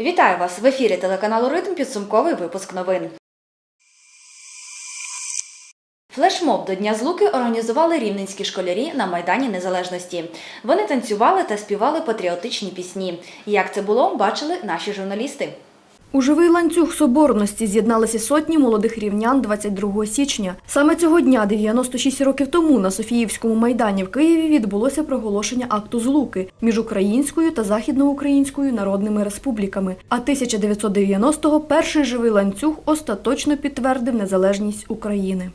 Вітаю вас в ефірі телеканалу Ритм. Підсумковий випуск новин. Флешмоб до Дня Злуки організували рівненські школярі на Майдані Незалежності. Вони танцювали та співали патріотичні пісні. Як це було, бачили наші журналісти. У живий ланцюг соборності з'єдналися сотні молодих рівнян 22 січня. Саме цього дня, 96 років тому, на Софіївському майдані в Києві відбулося проголошення акту злуки між українською та західноукраїнською народними республіками. А 1990-го перший живий ланцюг остаточно підтвердив незалежність України.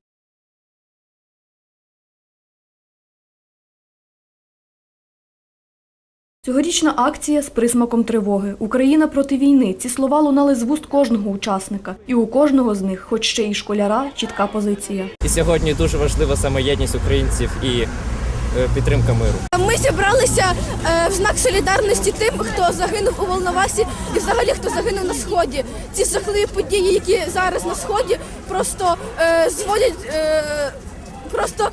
Цьогорічна акція з присмаком тривоги. Україна проти війни. Ці слова лунали з вуст кожного учасника. І у кожного з них, хоч ще й школяра, чітка позиція. І сьогодні дуже важлива саме єдність українців і е, підтримка миру. Ми зібралися е, в знак солідарності тим, хто загинув у Волновасі і взагалі хто загинув на сході. Ці жахливі події, які зараз на сході, просто е, зводять. Е, просто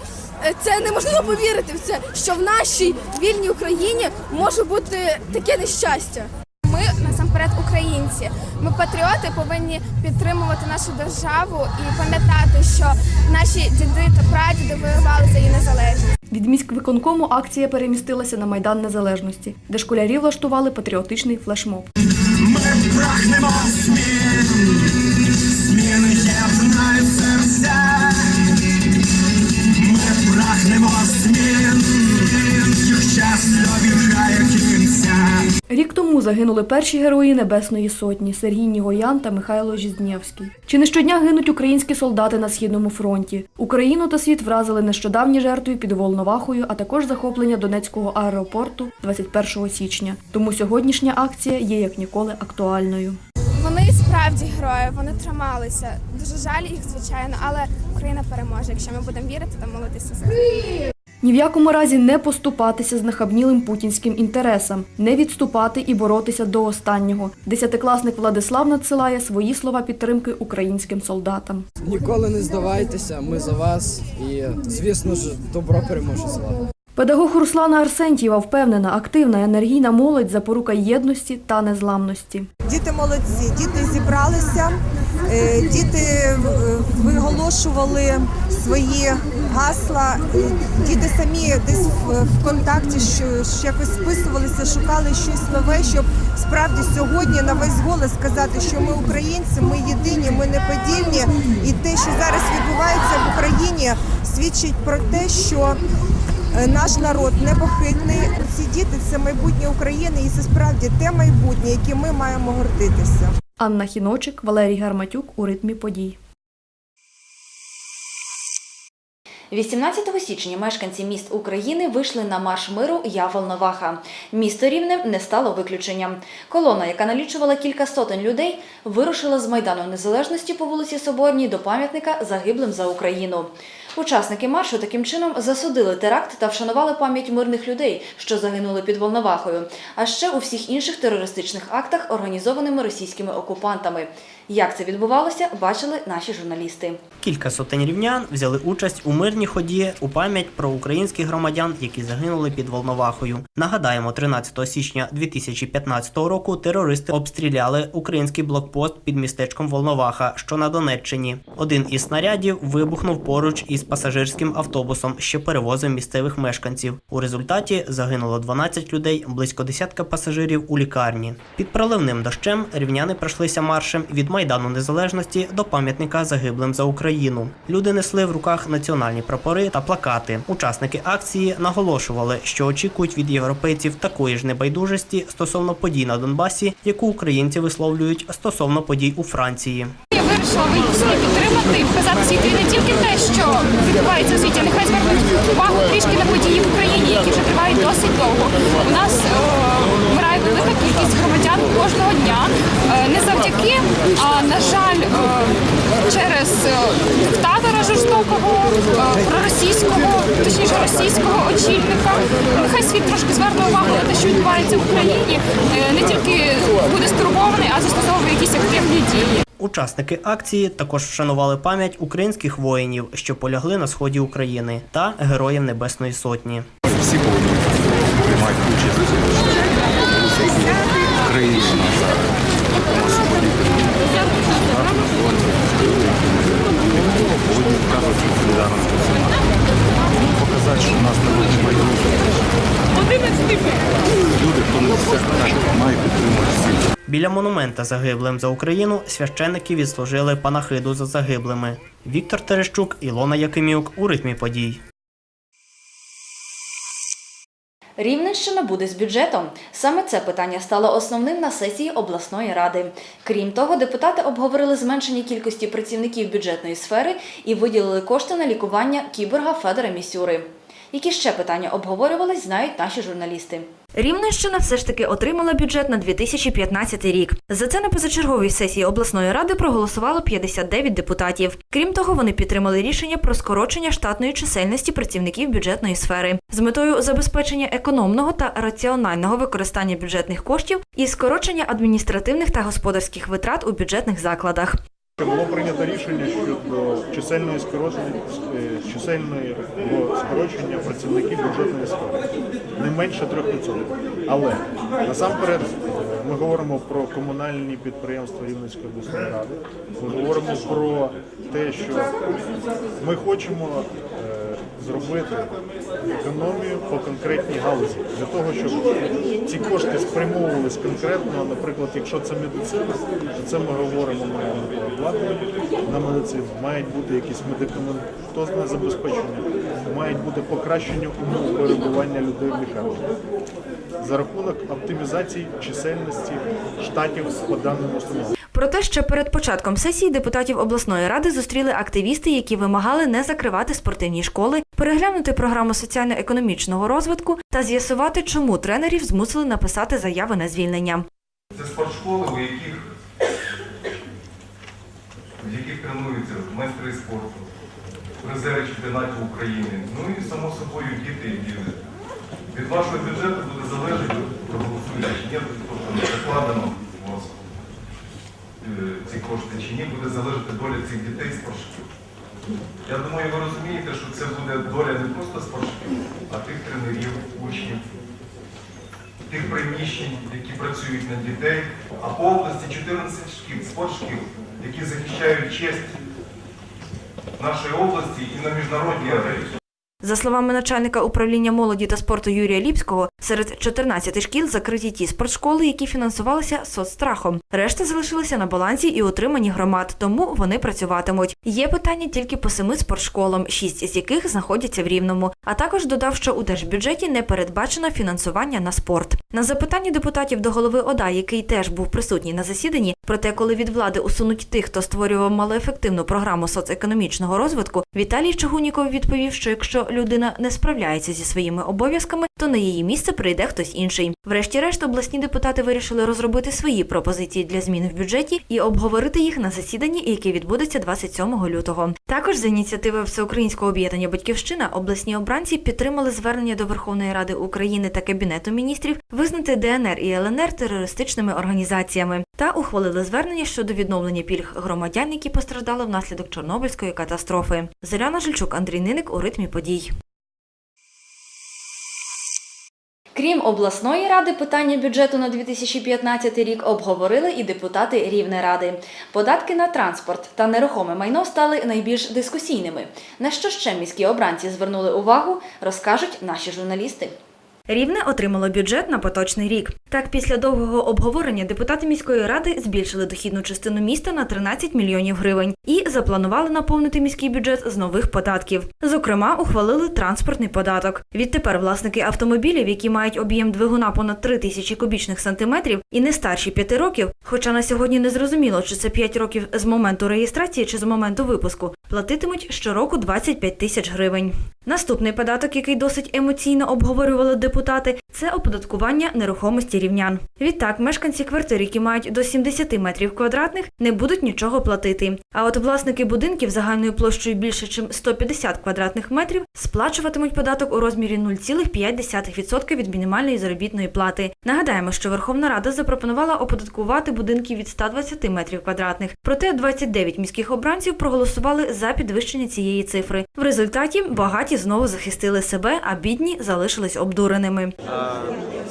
це неможливо повірити в це, що в нашій вільній Україні може бути таке нещастя. Ми насамперед українці. Ми патріоти повинні підтримувати нашу державу і пам'ятати, що наші діди та прадіди воювали за її незалежність. Від міськвиконкому акція перемістилася на Майдан Незалежності, де школярі влаштували патріотичний флешмоб. Прагнемо змін, Рік тому загинули перші герої Небесної Сотні Сергій Нігоян та Михайло Жизднєвський. Чи не щодня гинуть українські солдати на східному фронті? Україну та світ вразили нещодавні жертви під Волновахою, а також захоплення Донецького аеропорту 21 січня. Тому сьогоднішня акція є як ніколи актуальною. Вони справді герої, вони трималися. Дуже жаль їх, звичайно, але Україна переможе, якщо ми будемо вірити та молитися за. Ні в якому разі не поступатися з нахабнілим путінським інтересам, не відступати і боротися до останнього. Десятикласник Владислав надсилає свої слова підтримки українським солдатам. Ніколи не здавайтеся, ми за вас. І звісно ж, добро переможе зла. Педагог Руслана Арсентьєва впевнена, активна енергійна молодь запорука єдності та незламності. Діти молодці, діти зібралися, е, діти е, виголошували свої гасла. Діти самі десь в- контакті що, що якось списувалися, шукали щось нове, щоб справді сьогодні на весь голос сказати, що ми українці, ми єдині, ми неподільні. І те, що зараз відбувається в Україні, свідчить про те, що Е, Наш народ непохитний. Ці діти це майбутнє України, і це справді те майбутнє, яким ми маємо гордитися. Анна Хіночик, Валерій Гарматюк у ритмі подій. 18 січня мешканці міст України вийшли на марш миру Я Волноваха. Місто Рівне не стало виключенням. Колона, яка налічувала кілька сотень людей, вирушила з Майдану Незалежності по вулиці Соборній до пам'ятника загиблим за Україну. Учасники маршу таким чином засудили теракт та вшанували пам'ять мирних людей, що загинули під Волновахою, а ще у всіх інших терористичних актах, організованими російськими окупантами. Як це відбувалося, бачили наші журналісти. Кілька сотень рівнян взяли участь у мирній ході у пам'ять про українських громадян, які загинули під Волновахою. Нагадаємо, 13 січня 2015 року терористи обстріляли український блокпост під містечком Волноваха, що на Донеччині. Один із снарядів вибухнув поруч із пасажирським автобусом, що перевозив місцевих мешканців. У результаті загинуло 12 людей, близько десятка пасажирів у лікарні. Під проливним дощем рівняни пройшлися маршем від Майдану Незалежності до пам'ятника загиблим за Україну. Люди несли в руках національні прапори та плакати. Учасники акції наголошували, що очікують від європейців такої ж небайдужості стосовно подій на Донбасі, яку українці висловлюють стосовно подій у Франції. Я вирішила вийти підтримати і показати світу не тільки те, що відбувається у світі, нехай звернуть увагу трішки на події в Україні, які вже тривають досить довго. У нас е, вмирає велика кількість громадян кожного дня. Е, не завдяки, а на жаль, е, через е, диктатора жорстокого, проросійського, точніше російського очільника. Нехай світ трошки зверне увагу на те, що відбувається в Україні, не тільки буде стурбований, а застосовує якісь активні дії. Учасники акції також вшанували пам'ять українських воїнів, що полягли на сході України, та героїв Небесної Сотні. всі повинні приймати участь в Україні. Люди, хто не досяг, має підтримувати. Біля монумента загиблим за Україну священники відслужили панахиду за загиблими. Віктор Терещук, Ілона Якимюк у ритмі подій. Рівненщина буде з бюджетом. Саме це питання стало основним на сесії обласної ради. Крім того, депутати обговорили зменшення кількості працівників бюджетної сфери і виділили кошти на лікування кіборга Федора Місюри. Які ще питання обговорювались, знають наші журналісти. Рівненщина все ж таки отримала бюджет на 2015 рік. За це на позачерговій сесії обласної ради проголосувало 59 депутатів. Крім того, вони підтримали рішення про скорочення штатної чисельності працівників бюджетної сфери з метою забезпечення економного та раціонального використання бюджетних коштів і скорочення адміністративних та господарських витрат у бюджетних закладах. Було прийнято рішення щодо чисельної скорочення, е, чисельної скорочення працівників бюджетної сфери не менше 3%. Але насамперед е, ми говоримо про комунальні підприємства Рівненської обласної ради. Ми говоримо про те, що ми хочемо е, зробити економію по конкретній галузі для того, щоб ці кошти спрямовувались конкретно. Наприклад, якщо це медицина, то це ми говоримо про обладнання на медицину. Мають бути якісь медикаментозне забезпечення, мають бути покращення умов перебування людей в лікарні за рахунок оптимізації чисельності штатів по даним установам. Проте ще перед початком сесії депутатів обласної ради зустріли активісти, які вимагали не закривати спортивні школи, переглянути програму соціально-економічного розвитку та з'ясувати, чому тренерів змусили написати заяви на звільнення. Це спортшколи, у яких, в яких тренуються майстри спорту, призери чемпіонатів України. Ну і само собою діти, які від вашого бюджету буде залежати, проголосуєте чи ні, тобто закладено кошти чи ні, буде залежати доля цих дітей спортшкіл. Я думаю, ви розумієте, що це буде доля не просто спортшкіл, а тих тренерів, учнів, тих приміщень, які працюють на дітей, а по області 14 шкіл, спортшкіл, які захищають честь нашої області і на міжнародній арені. За словами начальника управління молоді та спорту Юрія Ліпського, серед 14 шкіл закриті ті спортшколи, які фінансувалися соцстрахом. Решта залишилися на балансі і утримані громад, тому вони працюватимуть. Є питання тільки по семи спортшколам, шість з яких знаходяться в Рівному. А також додав, що у держбюджеті не передбачено фінансування на спорт. На запитання депутатів до голови ОДА, який теж був присутній на засіданні, про те, коли від влади усунуть тих, хто створював малоефективну програму соцекономічного розвитку, Віталій Чагуніков відповів, що якщо людина не справляється зі своїми обов'язками, то на її місце прийде хтось інший. Врешті-решт, обласні депутати вирішили розробити свої пропозиції для змін в бюджеті і обговорити їх на засіданні, яке відбудеться 27 лютого. Також за ініціативи Всеукраїнського об'єднання Батьківщина обласні обранці підтримали звернення до Верховної Ради України та Кабінету міністрів визнати ДНР і ЛНР терористичними організаціями та ухвалили звернення щодо відновлення пільг громадян, які постраждали внаслідок Чорнобильської катастрофи. Зоряна Жильчук, Андрій Ниник у ритмі подій. Крім обласної ради, питання бюджету на 2015 рік обговорили і депутати Рівнеради. Податки на транспорт та нерухоме майно стали найбільш дискусійними. На що ще міські обранці звернули увагу, розкажуть наші журналісти. Рівне отримало бюджет на поточний рік. Так, після довгого обговорення депутати міської ради збільшили дохідну частину міста на 13 мільйонів гривень і запланували наповнити міський бюджет з нових податків. Зокрема, ухвалили транспортний податок. Відтепер власники автомобілів, які мають об'єм двигуна понад 3 тисячі кубічних сантиметрів і не старші 5 років, хоча на сьогодні не зрозуміло, чи це 5 років з моменту реєстрації чи з моменту випуску, платитимуть щороку 25 тисяч гривень. Наступний податок, який досить емоційно обговорювали депутати, це оподаткування нерухомості рівнян. Відтак, мешканці квартир, які мають до 70 метрів квадратних, не будуть нічого платити. А от власники будинків загальною площею більше, ніж 150 квадратних метрів, сплачуватимуть податок у розмірі 0,5% від мінімальної заробітної плати. Нагадаємо, що Верховна Рада запропонувала оподаткувати будинки від 120 метрів квадратних. Проте 29 міських обранців проголосували за підвищення цієї цифри. В результаті багаті знову захистили себе, а бідні залишились обдуреними.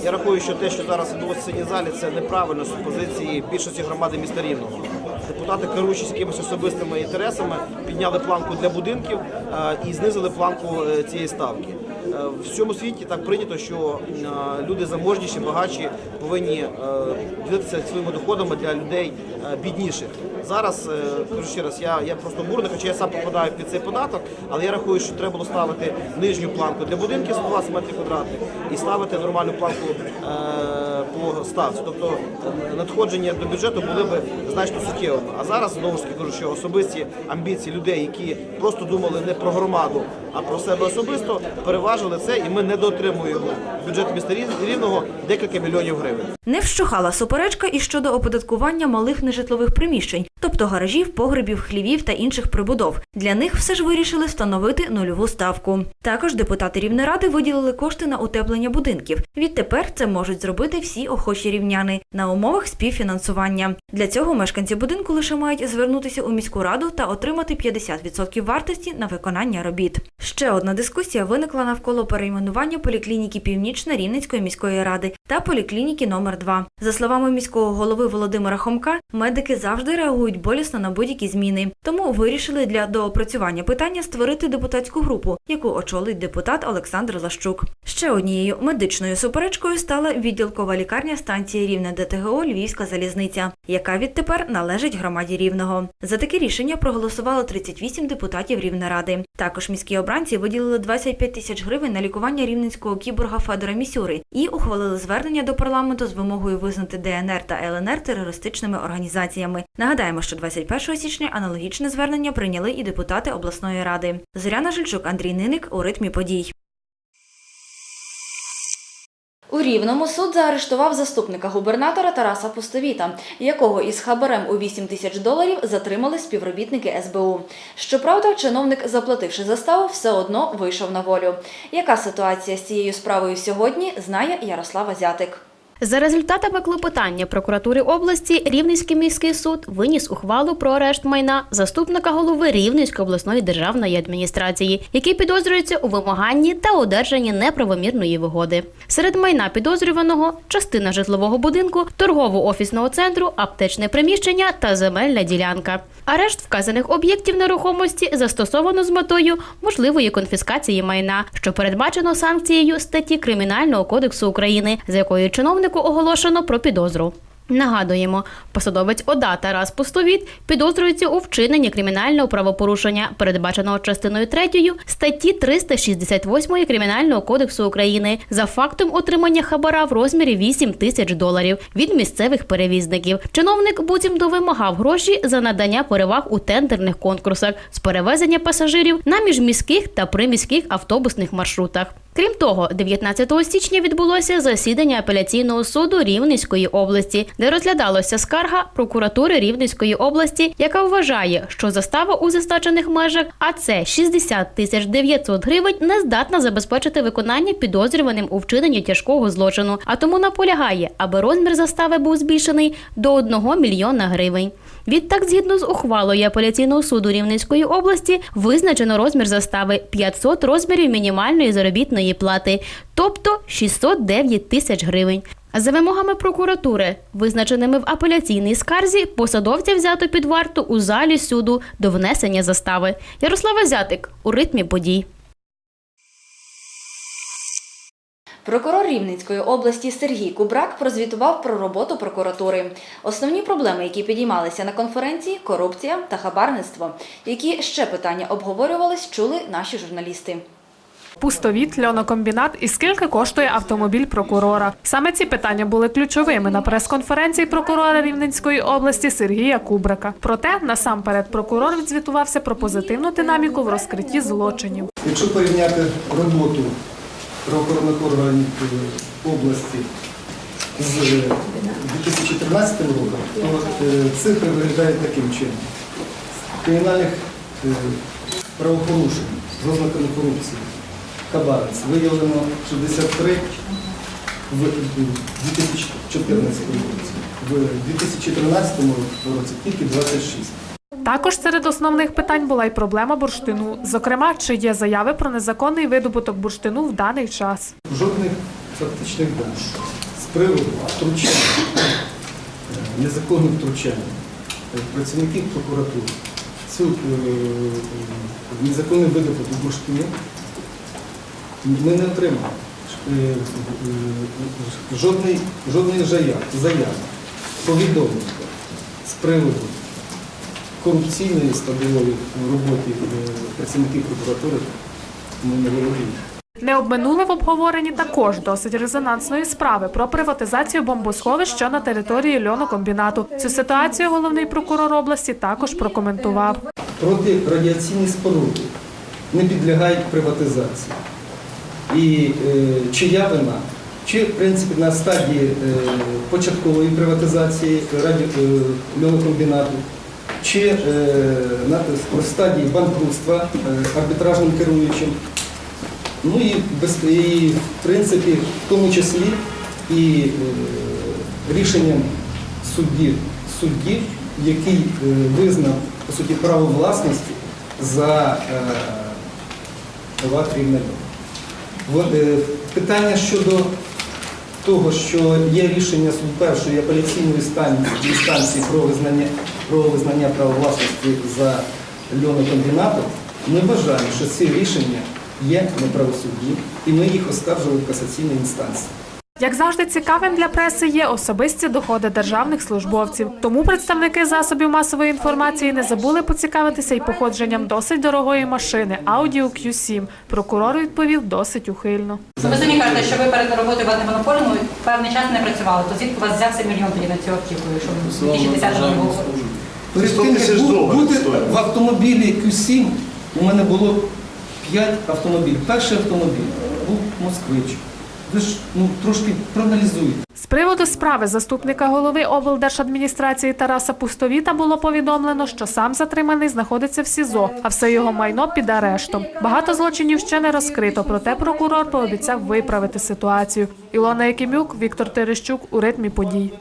Я рахую, що те, що зараз відбулося в сьогодні залі, це неправильно з позиції більшості громади міста Рівного. Депутати, керуючись якимись особистими інтересами, підняли планку для будинків е, і знизили планку е, цієї ставки. в всьому світі так прийнято, що е, люди заможніші, багатші повинні е, ділитися своїми доходами для людей е, бідніших. Зараз е, кажу ще раз, я, я просто бурник, хоча я сам попадаю під цей податок, але я рахую, що треба було ставити нижню планку для будинків 120 метрів квадратних і ставити нормальну планку е, по ставці. Тобто е, надходження до бюджету були б значно суттєвими. А зараз знову ж таки кажу, що особисті амбіції людей, які просто думали не про громаду, а про себе особисто, переважили це, і ми не дотримуємо бюджет міста Рівного декілька мільйонів гривень. Не вщухала суперечка і щодо оподаткування малих нежитлових приміщень, тобто гаражів, погребів, хлівів та інших прибудов. Для них все ж вирішили встановити нульову ставку. Також депутати Рівнеради виділили кошти на утеплення будинків. Відтепер це можуть зробити всі охочі рівняни на умовах співфінансування. Для цього мешканці будинку лише мають звернутися у міську раду та отримати 50% вартості на виконання робіт. Ще одна дискусія виникла навколо перейменування поліклініки Північна Рівненської міської ради та поліклініки номер 2 За словами міського голови Володимира Хомка, медики завжди реагують болісно на будь-які зміни. Тому вирішили для доопрацювання питання створити депутатську групу, яку очолить депутат Олександр Лащук. Ще однією медичною суперечкою стала відділкова лікарня станції Рівне ДТГО Львівська залізниця, яка відтепер належить громаді Рівного. За таке рішення проголосувало 38 депутатів Рівнеради. Також міські обранці виділили 25 тисяч гривень на лікування рівненського кіборга Федора Місюри і ухвалили звернення до парламенту з вимогою визнати ДНР та ЛНР терористичними організаціями. Нагадаємо, що 21 січня аналогічне звернення прийняли і депутати обласної ради. Зоряна Жильчук, Андрій Ниник у ритмі подій. У Рівному суд заарештував заступника губернатора Тараса Пустовіта, якого із хабарем у 8 тисяч доларів затримали співробітники СБУ. Щоправда, чиновник, заплативши заставу, все одно вийшов на волю. Яка ситуація з цією справою сьогодні, знає Ярослава Зятик. За результатами клопотання прокуратури області Рівненський міський суд виніс ухвалу про арешт майна заступника голови Рівненської обласної державної адміністрації, який підозрюється у вимаганні та одержанні неправомірної вигоди. Серед майна підозрюваного частина житлового будинку, торгово-офісного центру, аптечне приміщення та земельна ділянка. Арешт вказаних об'єктів нерухомості застосовано з метою можливої конфіскації майна, що передбачено санкцією статті Кримінального кодексу України, за якою чиновнику оголошено про підозру. Нагадуємо, посадовець ОДА Тарас Пустовіт підозрюється у вчиненні кримінального правопорушення, передбаченого частиною 3 статті 368 Кримінального кодексу України за фактом отримання хабара в розмірі 8 тисяч доларів від місцевих перевізників. Чиновник буцімто вимагав гроші за надання переваг у тендерних конкурсах з перевезення пасажирів на міжміських та приміських автобусних маршрутах. Крім того, 19 січня відбулося засідання апеляційного суду Рівненської області, де розглядалася скарга прокуратури Рівненської області, яка вважає, що застава у зазначених межах, а це 60 тисяч 900 гривень, не здатна забезпечити виконання підозрюваним у вчиненні тяжкого злочину, а тому наполягає, аби розмір застави був збільшений до 1 мільйона гривень. Відтак, згідно з ухвалою апеляційного суду Рівненської області, визначено розмір застави 500 розмірів мінімальної заробітної плати, тобто 609 тисяч гривень. За вимогами прокуратури, визначеними в апеляційній скарзі, посадовця взято під варту у залі суду до внесення застави. Ярослава Зятик у ритмі подій. Прокурор Рівненської області Сергій Кубрак прозвітував про роботу прокуратури. Основні проблеми, які підіймалися на конференції корупція та хабарництво. Які ще питання обговорювались, чули наші журналісти. Пустовіт, льонокомбінат і скільки коштує автомобіль прокурора. Саме ці питання були ключовими на прес-конференції прокурора Рівненської області Сергія Кубрика. Проте насамперед прокурор відзвітувався про позитивну динаміку в розкритті злочинів. Якщо порівняти роботу правоохоронних органів е, області з е, 2013 роком, то е, цифри виглядають таким чином. Кримінальних е, правопорушень з ознаками корупції, хабарниць виявлено 63 в 2014 році. В 2013 році тільки 26. Також серед основних питань була й проблема бурштину. Зокрема, чи є заяви про незаконний видобуток бурштину в даний час. Жодних фактичних даних з приводу втручання, е, незаконних втручань е, працівників прокуратури. Цю е, е, незаконний видобуток бурштину ми не отримали жодної заяви, заяви, повідомлення з приводу корупційної складової в роботі е, працівників прокуратури ми не володіємо. Не обминули в обговоренні також досить резонансної справи про приватизацію бомбосховища на території льонокомбінату. Цю ситуацію головний прокурор області також прокоментував. Протирадіаційні споруди не підлягають приватизації. І е, чия вина? Чи, в принципі, на стадії е, початкової приватизації раді, е, льонокомбінату, чи е, в стадії банкрутства е, арбітражним керуючим. Ну і, і в принципі, в тому числі і е, рішенням суддів, суддів, який визнав по суті право власності за. От, е, Питання щодо того, що є рішення суду першої апеляційної станції, про визнання, про визнання права власності за льонокомбінатом, ми вважаємо, що ці рішення є неправосудні, і ми їх оскаржили в касаційній інстанції. Як завжди, цікавим для преси є особисті доходи державних службовців. Тому представники засобів масової інформації не забули поцікавитися і походженням досить дорогої машини Audi Q7. Прокурор відповів досить ухильно. Ви самі кажете, що ви перед роботою в антимонопольному певний час не працювали. То звідки у вас взявся мільйон тоді на цю автівку, в 2010 року? Перед тим, як бути в автомобілі Q7, у мене було 5 автомобілів. Перший автомобіль був москвич. Ви ж ну, трошки проаналізуйте. З приводу справи заступника голови облдержадміністрації Тараса Пустовіта було повідомлено, що сам затриманий знаходиться в СІЗО, а все його майно під арештом. Багато злочинів ще не розкрито, проте прокурор пообіцяв виправити ситуацію. Ілона Якимюк, Віктор Терещук у ритмі подій.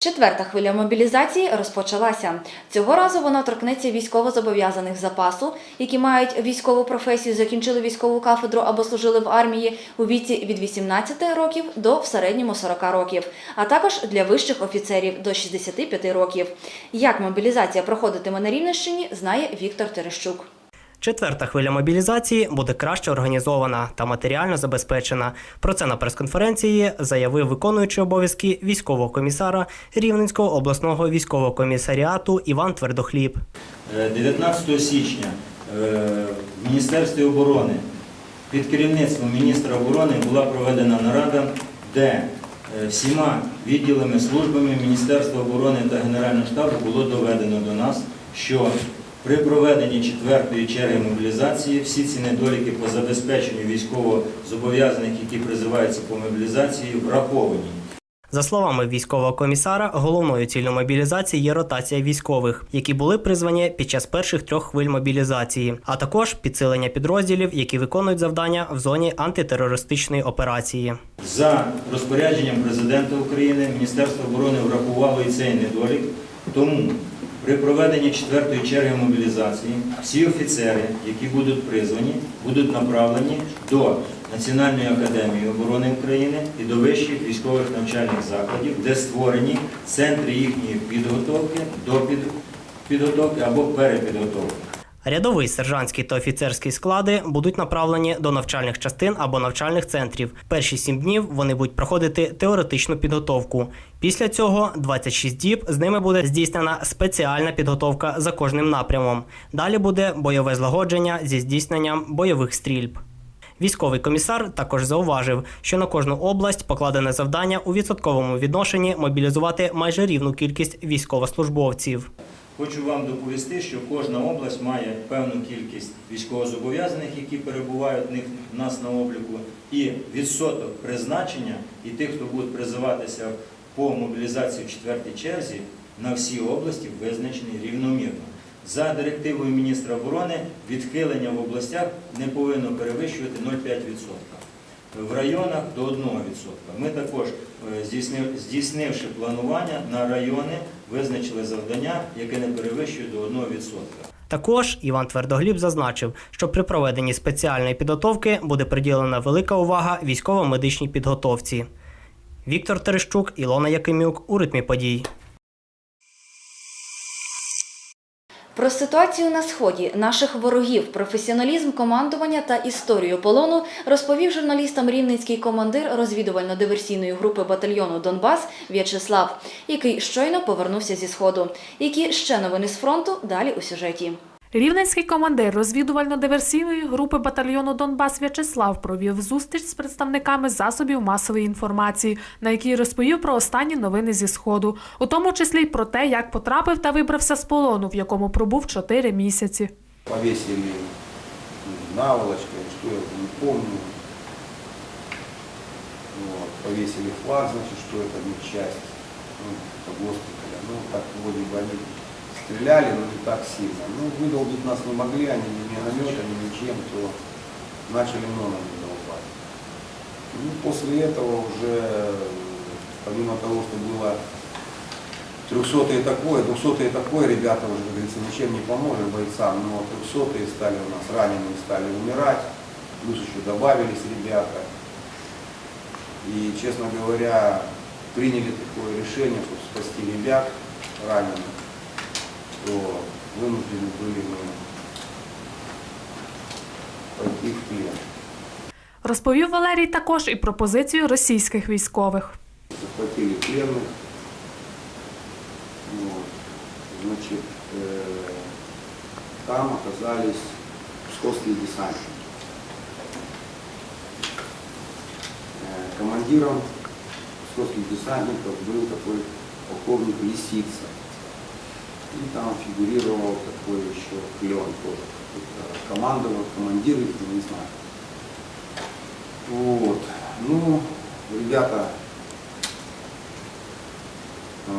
Четверта хвиля мобілізації розпочалася. Цього разу вона торкнеться військовозобов'язаних запасу, які мають військову професію, закінчили військову кафедру або служили в армії у віці від 18 років до в середньому 40 років, а також для вищих офіцерів до 65 років. Як мобілізація проходитиме на Рівненщині, знає Віктор Терещук. Четверта хвиля мобілізації буде краще організована та матеріально забезпечена. Про це на прес-конференції заявив виконуючий обов'язки військового комісара Рівненського обласного військового комісаріату Іван Твердохліб. Е, 19 січня е, в Міністерстві оборони під керівництвом міністра оборони була проведена нарада, де е, всіма відділами, службами Міністерства оборони та Генерального штабу було доведено до нас, що при проведенні четвертої черги мобілізації всі ці недоліки по забезпеченню військовозобов'язаних, які призиваються по мобілізації, враховані. За словами військового комісара, головною ціллю мобілізації є ротація військових, які були призвані під час перших трьох хвиль мобілізації, а також підсилення підрозділів, які виконують завдання в зоні антитерористичної операції. За розпорядженням президента України Міністерство оборони врахувало і цей недолік. Тому при проведенні четвертої черги мобілізації всі офіцери, які будуть призвані, будуть направлені до Національної академії оборони України і до вищих військових навчальних закладів, де створені центри їхньої підготовки до підготовки або перепідготовки. Рядовий сержантський та офіцерський склади будуть направлені до навчальних частин або навчальних центрів. Перші сім днів вони будуть проходити теоретичну підготовку. Після цього 26 діб з ними буде здійснена спеціальна підготовка за кожним напрямом. Далі буде бойове злагодження зі здійсненням бойових стрільб. Військовий комісар також зауважив, що на кожну область покладене завдання у відсотковому відношенні мобілізувати майже рівну кількість військовослужбовців. Хочу вам доповісти, що кожна область має певну кількість військовозобов'язаних, які перебувають в нас на обліку, і відсоток призначення і тих, хто буде призиватися по мобілізації в четвертій черзі, на всі області визначений рівномірно. За директивою міністра оборони відхилення в областях не повинно перевищувати 0,5%. В районах до 1%. Ми також, е, здійснив- здійснивши планування на райони, визначили завдання, яке не перевищує до 1%. Також Іван Твердогліб зазначив, що при проведенні спеціальної підготовки буде приділена велика увага військово-медичній підготовці. Віктор Терещук, Ілона Якимюк у ритмі подій. Про ситуацію на сході, наших ворогів, професіоналізм командування та історію полону розповів журналістам рівненський командир розвідувально-диверсійної групи батальйону Донбас В'ячеслав, який щойно повернувся зі сходу. Які ще новини з фронту далі у сюжеті. Рівненський командир розвідувально-диверсійної групи батальйону Донбас В'ячеслав провів зустріч з представниками засобів масової інформації, на якій розповів про останні новини зі сходу, у тому числі й про те, як потрапив та вибрався з полону, в якому пробув чотири місяці. повесили наволочкой, что я не помню. Вот, повесили флаг, значит, что это не часть ну, по госпиталя. Ну, так вроде бы они стреляли, но не так сильно. Ну, выдолбить нас не могли, они ни минометами, ничем, то начали нонами долбать. Ну, после этого уже, помимо того, что было 300 и такое, 200 и такое, ребята уже, как говорится, ничем не поможем бойцам, но 300 стали у нас, раненые стали умирать, плюс еще добавились ребята. И, честно говоря, приняли такое решение, чтобы спасти ребят раненых, то вынуждены были мы пойти в плен. Розповів Валерій також і про позицію російських військових. захватили пленных. Вот. Значит, э, там оказались псковские десантники. Э, командиром псковских десантников был такой полковник Лисица. И там фигурировал такой еще клен тоже. какой-то Командовал, командир, их, не знаю. Вот. Ну, ребята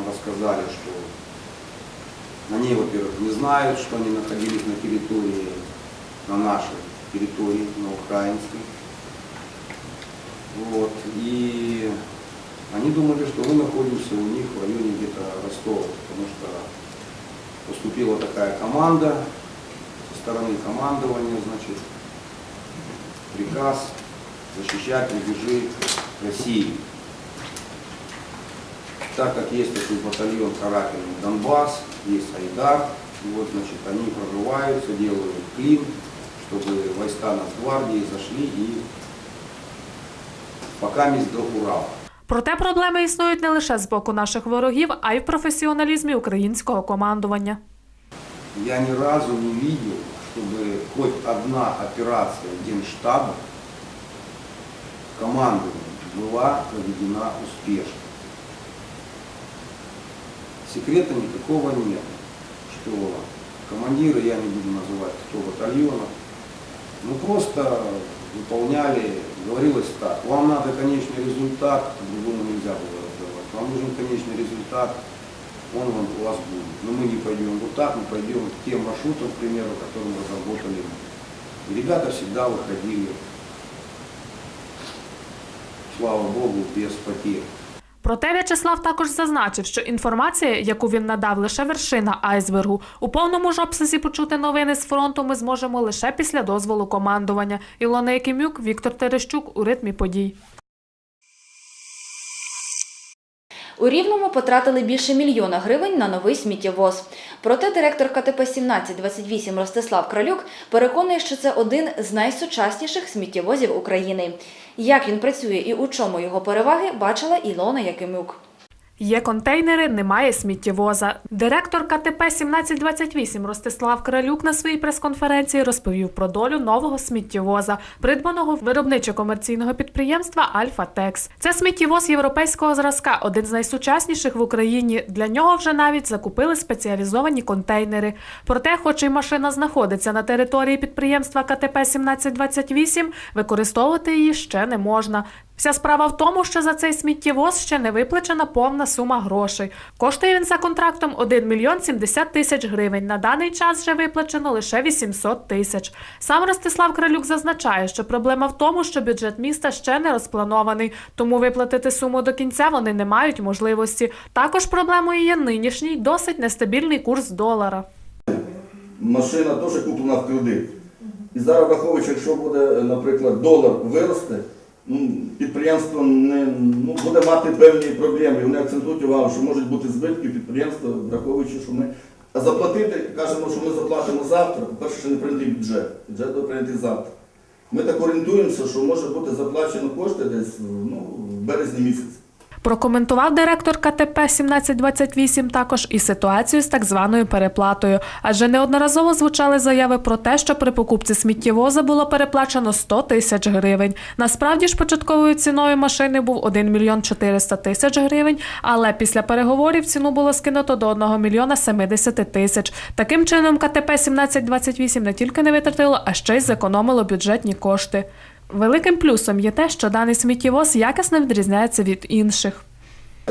рассказали, что они, во-первых, не знают, что они находились на территории, на нашей территории, на украинской. Вот. И они думали, что мы находимся у них в районе где-то Ростова, потому что поступила такая команда со стороны командования, значит, приказ защищать рубежи России. Так как есть такой батальон карательный Донбасс, есть Айдар, вот, значит, они прорываются, делают клин, чтобы войска Нацгвардии зашли и пока месть до Урала. Проте проблеми існують не лише з боку наших ворогів, а й в професіоналізмі українського командування. Я ни разу не видел, чтобы хоть одна операция Генштаба командованием была проведена успешно. Секрета никакого нет, что командиры, я не буду называть, кто батальона, ну просто выполняли, говорилось так, вам надо конечный результат, по-другому нельзя было разговаривать, вам нужен конечный результат, он вам, у вас будет. Но мы не пойдем вот так, мы пойдем тем маршрутом, к примеру, разработали мы. И ребята всегда выходили, слава Богу, без потерь. Проте В'ячеслав також зазначив, що інформація, яку він надав, лише вершина айсбергу. У повному ж обсязі почути новини з фронту ми зможемо лише після дозволу командування. Ілона Якимюк, Віктор Терещук у ритмі подій. У Рівному потратили більше мільйона гривень на новий сміттєвоз. Проте директор КТП 1728 Ростислав Кралюк переконує, що це один з найсучасніших сміттєвозів України. Як він працює і у чому його переваги, бачила Ілона Якимюк. Є контейнери, немає сміттєвоза. Директор КТП 1728 Ростислав Кралюк на своїй прес-конференції розповів про долю нового сміттєвоза, придбаного виробничо-комерційного підприємства Альфа Текс. Це сміттєвоз європейського зразка, один з найсучасніших в Україні. Для нього вже навіть закупили спеціалізовані контейнери. Проте, хоч і машина знаходиться на території підприємства КТП 1728, використовувати її ще не можна. Вся справа в тому, що за цей сміттєвоз ще не виплачена повна сума грошей. Коштує він за контрактом 1 мільйон 70 тисяч гривень. На даний час вже виплачено лише 800 тисяч. Сам Ростислав Кралюк зазначає, що проблема в тому, що бюджет міста ще не розпланований, тому виплатити суму до кінця вони не мають можливості. Також проблемою є нинішній досить нестабільний курс долара. машина теж куплена в кредит. І зараз враховуючи, якщо буде, наприклад, долар виросте, підприємство не, ну, буде мати певні проблеми. Вони акцентують увагу, що можуть бути збитки підприємства, враховуючи, що ми А заплатити, кажемо, що ми заплатимо завтра, по-перше, ще не прийнятий бюджет. Бюджет буде прийнятий завтра. Ми так орієнтуємося, що може бути заплачено кошти десь ну, в березні місяці. Прокоментував директор КТП 1728 також і ситуацію з так званою переплатою, адже неодноразово звучали заяви про те, що при покупці сміттєвоза було переплачено 100 тисяч гривень. Насправді ж початковою ціною машини був 1 мільйон 400 тисяч гривень, але після переговорів ціну було скинуто до 1 мільйона 70 тисяч. Таким чином КТП 1728 не тільки не витратило, а ще й зекономило бюджетні кошти. Великим плюсом є те, що даний сміттєвоз якісно відрізняється від інших.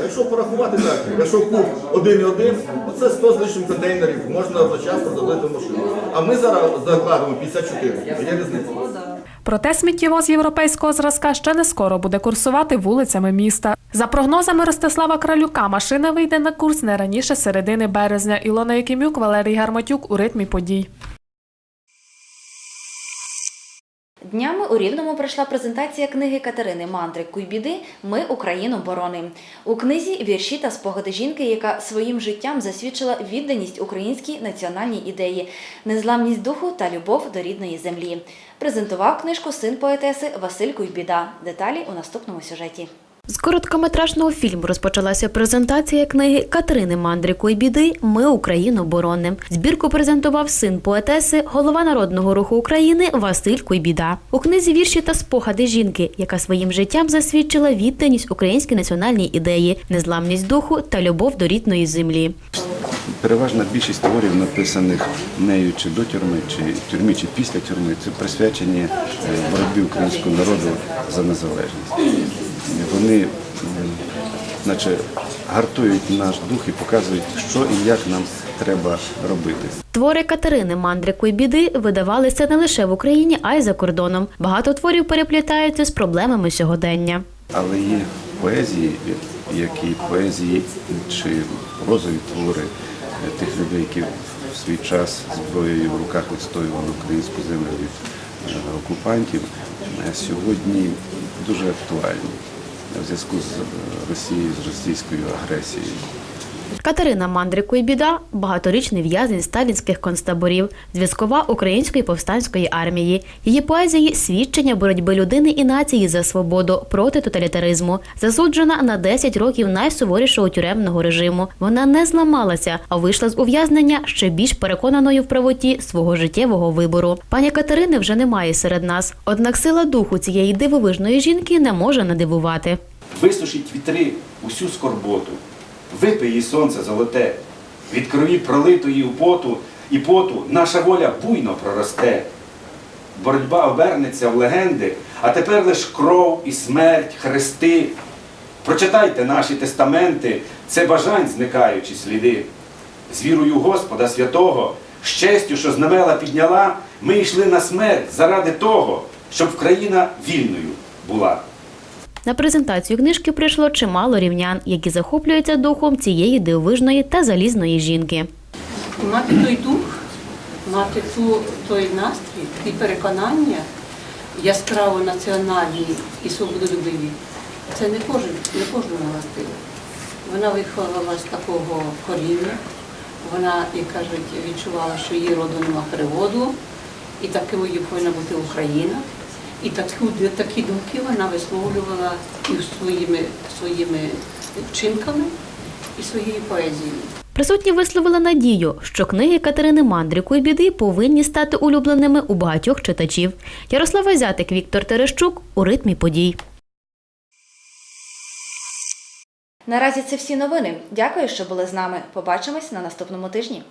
Якщо порахувати так, якщо куб один і один, це 100 з лишнім контейнерів, можна одночасно залити в машину. А ми зараз закладемо 54. Є різниця. Проте сміттєвоз європейського зразка ще не скоро буде курсувати вулицями міста. За прогнозами Ростислава Кралюка, машина вийде на курс не раніше середини березня. Ілона Якимюк, Валерій Гарматюк у ритмі подій. Днями у Рівному пройшла презентація книги Катерини Мандрик Куйбіди Ми Україну борони. У книзі вірші та спогади жінки, яка своїм життям засвідчила відданість українській національній ідеї, незламність духу та любов до рідної землі. Презентував книжку син поетеси Василь Куйбіда. Деталі у наступному сюжеті. З короткометражного фільму розпочалася презентація книги Катерини Мандрикої біди Ми Україну бороним. Збірку презентував син поетеси, голова народного руху України Василь Куйбіда. У книзі вірші та спогади жінки, яка своїм життям засвідчила відданість українській національній ідеї, незламність духу та любов до рідної землі. Переважна більшість творів, написаних нею чи до тюрми, чи тюрмі, чи після тюрми, це присвячені е, боротьбі українського народу за незалежність. Вони наче гартують наш дух і показують, що і як нам треба робити. Твори Катерини Мандрикої біди видавалися не лише в Україні, а й за кордоном. Багато творів переплітаються з проблемами сьогодення. Але є поезії, як і поезії чи прозові твори е, тих людей, які в свій час зброєю в руках відстоювали українську землю від е, окупантів, е, сьогодні дуже актуальні в зв'язку з е, Росією, з російською агресією. Катерина Мандрикої біда багаторічний в'язень сталінських концтаборів, зв'язкова української повстанської армії. Її поезії свідчення боротьби людини і нації за свободу проти тоталітаризму, засуджена на 10 років найсуворішого тюремного режиму. Вона не зламалася, а вийшла з ув'язнення ще більш переконаною в правоті свого життєвого вибору. Пані Катерини вже немає серед нас. Однак сила духу цієї дивовижної жінки не може надивувати. Висушіть вітри усю скорботу, випий її сонце золоте, від крові пролитої у поту і поту наша воля буйно проросте. Боротьба обернеться в легенди, а тепер лиш кров і смерть, хрести. Прочитайте наші тестаменти, це бажань зникаючі сліди. З вірою Господа святого, з честю, що знамела підняла, ми йшли на смерть заради того, щоб країна вільною була. На презентацію книжки прийшло чимало рівнян, які захоплюються духом цієї дивовижної та залізної жінки. мати той дух, мати ту, той настрій, ті переконання яскраво національні і свободолюбиві. Це не кожен, не кожному властиво. Вона виховала з такого коріння, вона, як кажуть, відчувала, що її роду нема переводу, і такою повинна бути Україна. І такі, такі думки вона висловлювала і своїми, своїми вчинками, і своєю поезією. Присутні висловили надію, що книги Катерини Мандрикої біди повинні стати улюбленими у багатьох читачів. Ярослава Зятик, Віктор Терещук у ритмі подій. Наразі це всі новини. Дякую, що були з нами. Побачимось на наступному тижні.